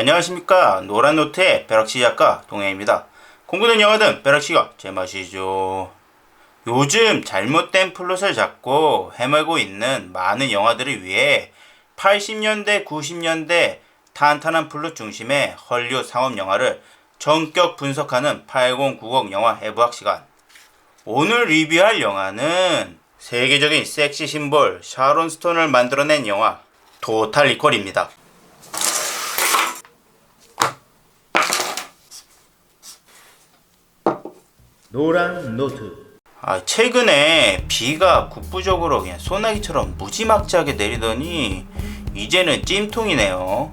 안녕하십니까 노란노트의 벼락치 작가 동해입니다. 공부는 영화든 벼락치가 제맛이죠. 요즘 잘못된 플롯을 잡고 헤매고 있는 많은 영화들을 위해 80년대 90년대 탄탄한 플롯 중심의 헐리우드 상업 영화를 전격 분석하는 8090 영화 해부학 시간 오늘 리뷰할 영화는 세계적인 섹시 심볼 샤론 스톤을 만들어낸 영화 토탈 리콜입니다. 노란 노트 아, 최근에 비가 국부적으로 그냥 소나기처럼 무지막지하게 내리더니 이제는 찜통이네요.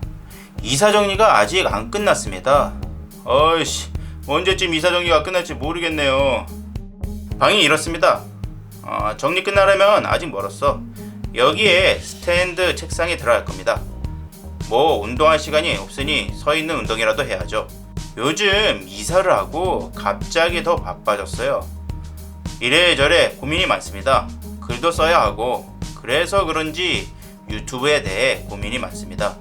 이사 정리가 아직 안 끝났습니다. 어이씨, 언제쯤 이사 정리가 끝날지 모르겠네요. 방이 이렇습니다. 아, 정리 끝나려면 아직 멀었어. 여기에 스탠드 책상이 들어갈 겁니다. 뭐 운동할 시간이 없으니 서 있는 운동이라도 해야죠. 요즘 이사를 하고 갑자기 더 바빠졌어요. 이래저래 고민이 많습니다. 글도 써야 하고 그래서 그런지 유튜브에 대해 고민이 많습니다.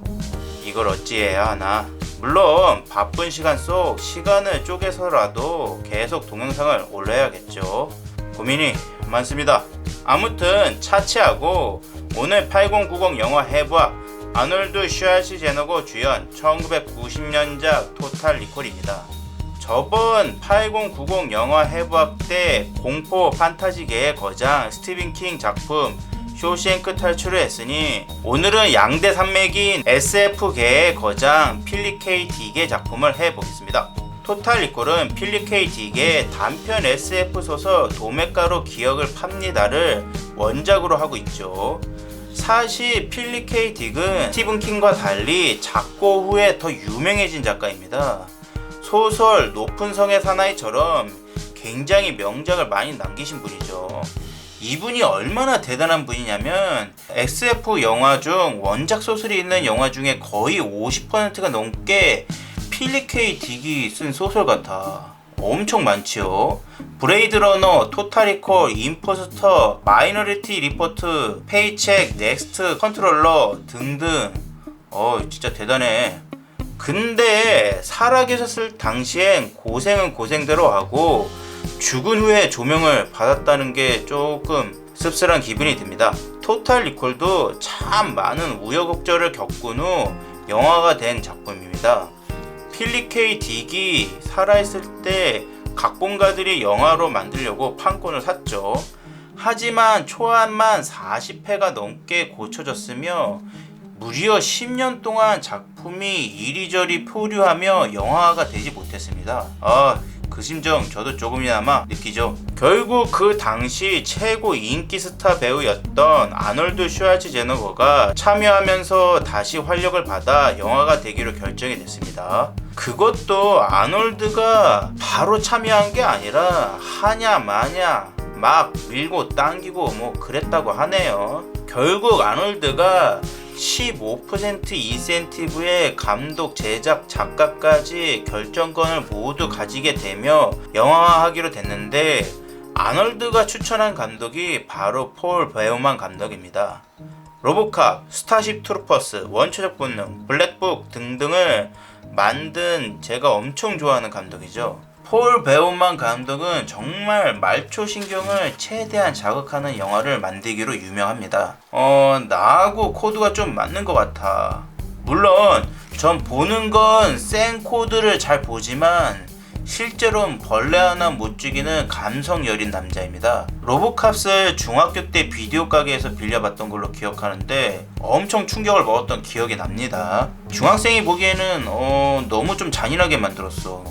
이걸 어찌해야 하나? 물론 바쁜 시간 속 시간을 쪼개서라도 계속 동영상을 올려야겠죠. 고민이 많습니다. 아무튼 차치하고 오늘 8090 영화 해부와 아놀드 슈왈시 제너고 주연 1990년작 토탈 리콜입니다. 저번 8090 영화 해부학 때 공포 판타지계의 거장 스티븐 킹 작품 쇼생크 탈출을 했으니 오늘은 양대 산맥인 SF계의 거장 필립 K 딕의 작품을 해보겠습니다. 토탈 리콜은 필립 K 딕의 단편 SF 소설 도매가로 기억을 팝니다를 원작으로 하고 있죠. 사실 필립 K 딕은 스티븐 킹과 달리 작고 후에 더 유명해진 작가입니다. 소설 높은 성의 사나이처럼 굉장히 명작을 많이 남기신 분이죠. 이분이 얼마나 대단한 분이냐면 SF 영화 중 원작 소설이 있는 영화 중에 거의 50%가 넘게 필립 K 딕이 쓴 소설 같아. 엄청 많지요. 브레이드 러너, 토탈리콜, 임포스터, 마이너리티 리포트, 페이책, 넥스트, 컨트롤러 등등. 어, 진짜 대단해. 근데 살아계셨을 당시엔 고생은 고생대로 하고 죽은 후에 조명을 받았다는 게 조금 씁쓸한 기분이 듭니다. 토탈 리콜도 참 많은 우여곡절을 겪은 후 영화가 된 작품입니다. K 딕이 살아있을 때 각본가들이 영화로 만들려고 판권을 샀죠. 하지만 초안만 40회가 넘게 고쳐졌으며 무려 10년 동안 작품이 이리저리 표류하며 영화가 되지 못했습니다. 아, 그 심정 저도 조금이나마 느끼죠. 결국 그 당시 최고 인기 스타 배우였던 아놀드 슈왈츠 제너거가 참여하면서 다시 활력을 받아 영화가 되기로 결정이 됐습니다. 그것도 아놀드가 바로 참여한 게 아니라 하냐 마냐 막 밀고 당기고 뭐 그랬다고 하네요. 결국 아놀드가 15% 인센티브의 감독, 제작, 작가까지 결정권을 모두 가지게 되며 영화화하기로 됐는데 아놀드가 추천한 감독이 바로 폴 베어만 감독입니다. 로보캅, 스타쉽 트루퍼스, 원초적 본능, 블랙북 등등을 만든 제가 엄청 좋아하는 감독이죠. 폴 베오만 감독은 정말 말초 신경을 최대한 자극하는 영화를 만들기로 유명합니다. 어, 나하고 코드가 좀 맞는 것 같아. 물론, 전 보는 건 센 코드를 잘 보지만, 실제로는 벌레 하나 못 죽이는 감성 여린 남자입니다. 로보캅을 중학교 때 비디오 가게에서 빌려봤던 걸로 기억하는데 엄청 충격을 먹었던 기억이 납니다. 중학생이 보기에는 어, 너무 좀 잔인하게 만들었어.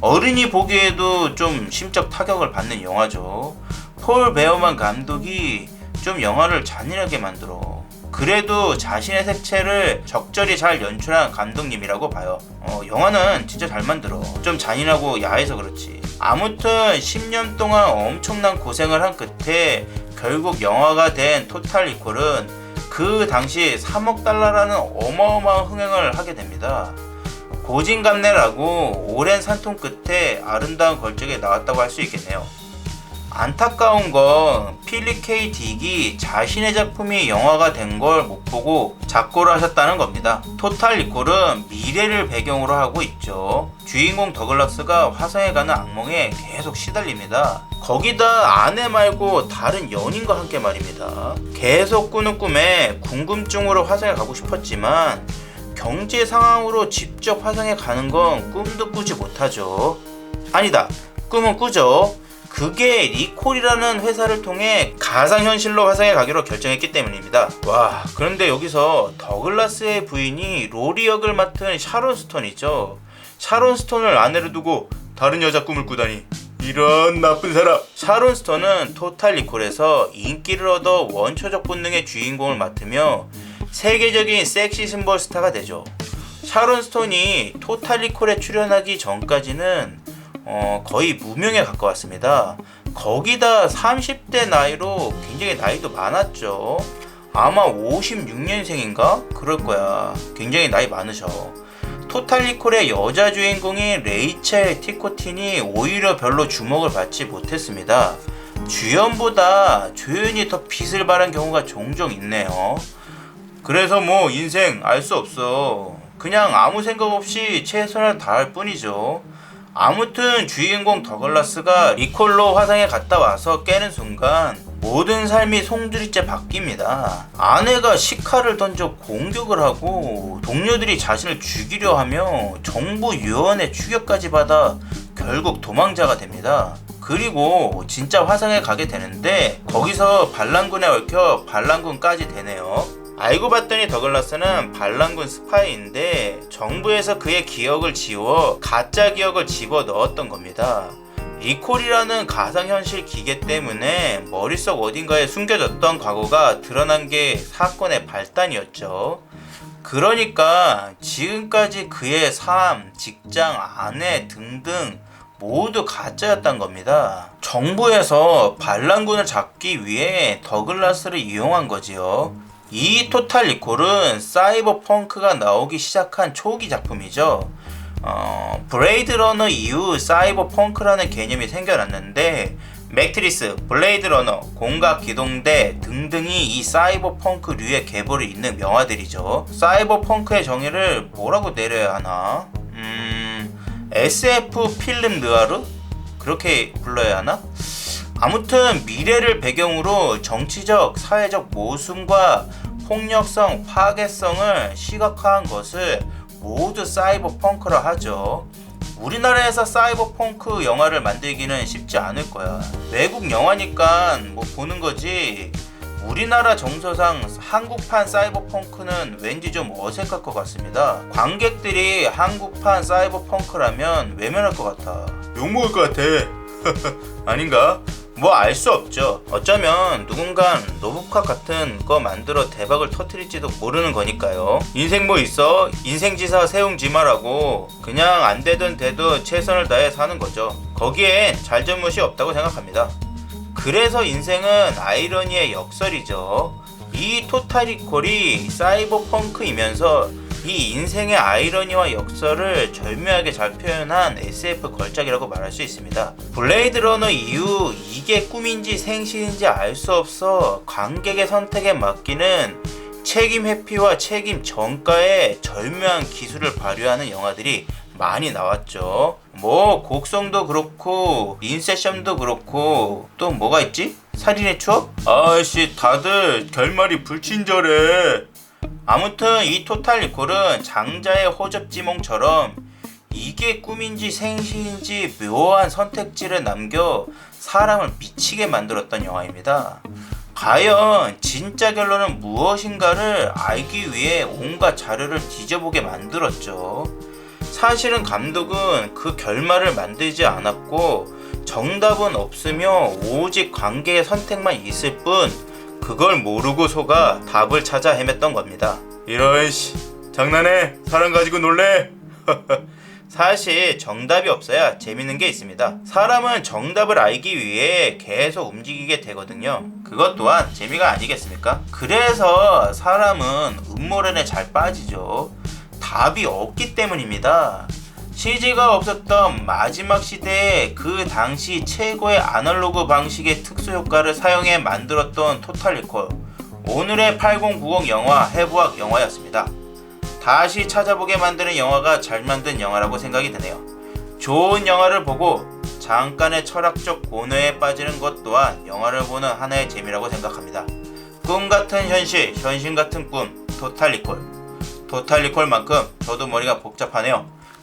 어른이 보기에도 좀 심적 타격을 받는 영화죠. 폴 베어만 감독이 좀 영화를 잔인하게 만들어. 그래도 자신의 색채를 적절히 잘 연출한 감독님이라고 봐요. 어, 영화는 진짜 잘 만들어. 좀 잔인하고 야해서 그렇지. 아무튼 10년 동안 엄청난 고생을 한 끝에 결국 영화가 된 토탈 리콜은 그 당시 3억 달러라는 어마어마한 흥행을 하게 됩니다. 고진감래라고 오랜 산통 끝에 아름다운 걸작에 나왔다고 할 수 있겠네요. 안타까운 건 필립 K 딕이 자신의 작품이 영화가 된 걸 못 보고 작고를 하셨다는 겁니다. 토탈 리콜은 미래를 배경으로 하고 있죠. 주인공 더글라스가 화성에 가는 악몽에 계속 시달립니다. 거기다 아내 말고 다른 연인과 함께 말입니다. 계속 꾸는 꿈에 궁금증으로 화성에 가고 싶었지만 경제 상황으로 직접 화성에 가는 건 꿈도 꾸지 못하죠. 아니다. 꿈은 꾸죠. 그게 리콜이라는 회사를 통해 가상현실로 화성에 가기로 결정했기 때문입니다. 와, 그런데 여기서 더글라스의 부인이 로리 역을 맡은 샤론 스톤이죠. 샤론 스톤을 아내로 두고 다른 여자 꿈을 꾸다니. 이런 나쁜 사람. 샤론 스톤은 토탈 리콜에서 인기를 얻어 원초적 본능의 주인공을 맡으며 세계적인 섹시 심벌 스타가 되죠. 샤론 스톤이 토탈 리콜에 출연하기 전까지는 어, 거의 무명에 가까웠습니다. 거기다 30대 나이로 굉장히 나이도 많았죠. 아마 56년생인가? 그럴 거야. 굉장히 나이 많으셔. 토탈 리콜의 여자 주인공인 레이첼 티코틴이 오히려 별로 주목을 받지 못했습니다. 주연보다 조연이 더 빛을 발한 경우가 종종 있네요. 그래서 뭐 인생 알 수 없어. 그냥 아무 생각 없이 최선을 다할 뿐이죠. 아무튼 주인공 더글라스가 리콜로 화상에 갔다 와서 깨는 순간 모든 삶이 송두리째 바뀝니다. 아내가 시카를 던져 공격을 하고 동료들이 자신을 죽이려 하며 정부 유언의 추격까지 받아 결국 도망자가 됩니다. 그리고 진짜 화성에 가게 되는데 거기서 반란군에 얽혀 반란군까지 되네요. 알고 봤더니 더글라스는 반란군 스파이인데 정부에서 그의 기억을 지워 가짜 기억을 집어 넣었던 겁니다. 리콜이라는 가상현실 기계 때문에 머릿속 어딘가에 숨겨졌던 과거가 드러난 게 사건의 발단이었죠. 그러니까 지금까지 그의 삶, 직장, 아내 등등 모두 가짜였단 겁니다. 정부에서 반란군을 잡기 위해 더글라스를 이용한 거지요. 이 토탈 리콜은 사이버 펑크가 나오기 시작한 초기 작품이죠. 어, 브레이드 러너 이후 사이버 펑크라는 개념이 생겨났는데 맥트리스, 블레이드 러너, 공각 기동대 등등이 이 사이버 펑크류의 계보를 잇는 명화들이죠. 사이버 펑크의 정의를 뭐라고 내려야 하나? 음, SF 필름 느아르? 그렇게 불러야 하나? 아무튼 미래를 배경으로 정치적, 사회적 모순과 폭력성, 파괴성을 시각화한 것을 모두 사이버 펑크라 하죠. 우리나라에서 사이버 펑크 영화를 만들기는 쉽지 않을 거야. 외국 영화니까 뭐 보는 거지. 우리나라 정서상 한국판 사이버 펑크는 왠지 좀 어색할 것 같습니다. 관객들이 한국판 사이버 펑크라면 외면할 것 같아. 욕먹을 것 같아. 아닌가? 뭐 알 수 없죠. 어쩌면 누군간 노부카 같은 거 만들어 대박을 터트릴지도 모르는 거니까요. 인생 뭐 있어? 인생지사 세웅지마라고 그냥 안 되든 돼도 최선을 다해 사는 거죠. 거기엔 잘잘못이 없다고 생각합니다. 그래서 인생은 아이러니의 역설이죠. 이 토탈리콜이 사이버펑크이면서 이 인생의 아이러니와 역설을 절묘하게 잘 표현한 SF 걸작이라고 말할 수 있습니다. 블레이드 러너 이후 이게 꿈인지 생신인지 알 수 없어 관객의 선택에 맡기는 책임 회피와 책임 전가의 절묘한 기술을 발휘하는 영화들이 많이 나왔죠. 뭐 곡성도 그렇고 인세션도 그렇고 또 뭐가 있지? 살인의 추억? 아씨 다들 결말이 불친절해. 아무튼 이 토탈 리콜은 장자의 호접지몽처럼 이게 꿈인지 생시인지 묘한 선택지를 남겨 사람을 미치게 만들었던 영화입니다. 과연 진짜 결론은 무엇인가를 알기 위해 온갖 자료를 뒤져보게 만들었죠. 사실은 감독은 그 결말을 만들지 않았고 정답은 없으며 오직 관계의 선택만 있을 뿐 그걸 모르고 속아 답을 찾아 헤맸던 겁니다. 이런 씨 장난해 사람 가지고 놀래? 사실 정답이 없어야 재밌는 게 있습니다. 사람은 정답을 알기 위해 계속 움직이게 되거든요. 그것 또한 재미가 아니겠습니까? 그래서 사람은 음모론에 잘 빠지죠. 답이 없기 때문입니다. CG가 없었던 마지막 시대에 그 당시 최고의 아날로그 방식의 특수 효과를 사용해 만들었던 토탈 리콜. 오늘의 8090 영화 해부학 영화였습니다. 다시 찾아보게 만드는 영화가 잘 만든 영화라고 생각이 드네요. 좋은 영화를 보고 잠깐의 철학적 고뇌에 빠지는 것 또한 영화를 보는 하나의 재미라고 생각합니다. 꿈 같은 현실, 현실 같은 꿈, 토탈 리콜. 토탈 리콜만큼 저도 머리가 복잡하네요.